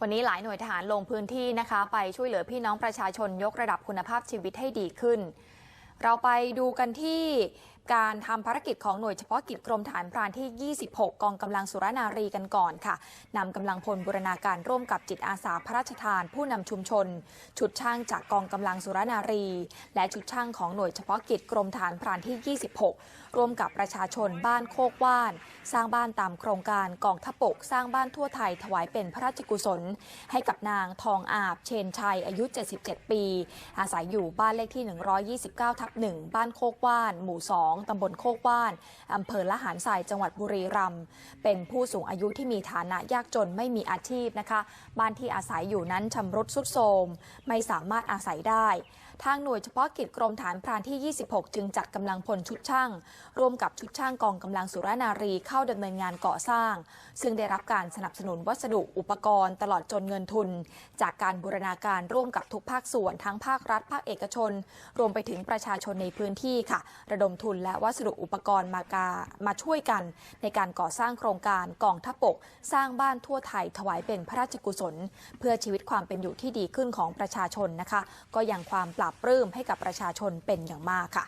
วันนี้หลายหน่วยทหารลงพื้นที่นะคะ ไปช่วยเหลือพี่น้องประชาชนยกระดับคุณภาพชีวิตให้ดีขึ้น เราไปดูกันที่ การทำภารกิจของหน่วยเฉพาะกิจกรมฐานพรานที่ 26 กองกำลังสุรนารีกันก่อนค่ะนำกำลังพลบูรณาการร่วมกับจิตอาสาพระราชทาน ผู้นำชุมชน ชุดช่างจากกองกำลังสุรนารี และชุดช่างของหน่วยเฉพาะกิจกรมฐานพรานที่ 26 ร่วมกับประชาชนบ้านโคกว่าน สร้างบ้านตามโครงการกองทัพบกสร้างบ้านทั่วไทยถวายเป็นพระราชกุศล ให้กับนางทองอาบ เชนชัยอายุ 77 ปี อาศัยอยู่บ้านเลขที่ 129 ทับ1บ้านโคกว่าน หมู่ 2ตำบลโคกว่าน อำเภอละหารทรายจังหวัดบุรีรัมย์ เป็นผู้สูงอายุที่มีฐานะยากจนไม่มีอาชีพนะคะ บ้านที่อาศัยอยู่นั้นชำรุดทรุดโทรม ไม่สามารถอาศัยได้ ทางหน่วยเฉพาะกิจกรมฐานพรานที่ 26 จึงจัดกำลังพลชุดช่าง ร่วมกับชุดช่างกองกำลังสุรนารีเข้าดำเนินงานก่อสร้าง ซึ่งได้รับการสนับสนุนวัสดุอุปกรณ์ตลอดจนเงินทุน จากการบูรณาการร่วมกับทุกภาคส่วนทั้งภาครัฐภาคเอกชน รวมไปถึงประชาชนในพื้นที่ค่ะ ระดมทุนและวัสดุอุปกรณ์มากามาช่วยกัน ในการก่อสร้างโครงการกองทัพบก สร้างบ้านทั่วไทยถวายเป็นพระราชกุศล เพื่อชีวิตความเป็นอยู่ที่ดีขึ้นของประชาชนนะคะ ก็ยังความปราบปลื้มให้กับประชาชนเป็นอย่างมากค่ะ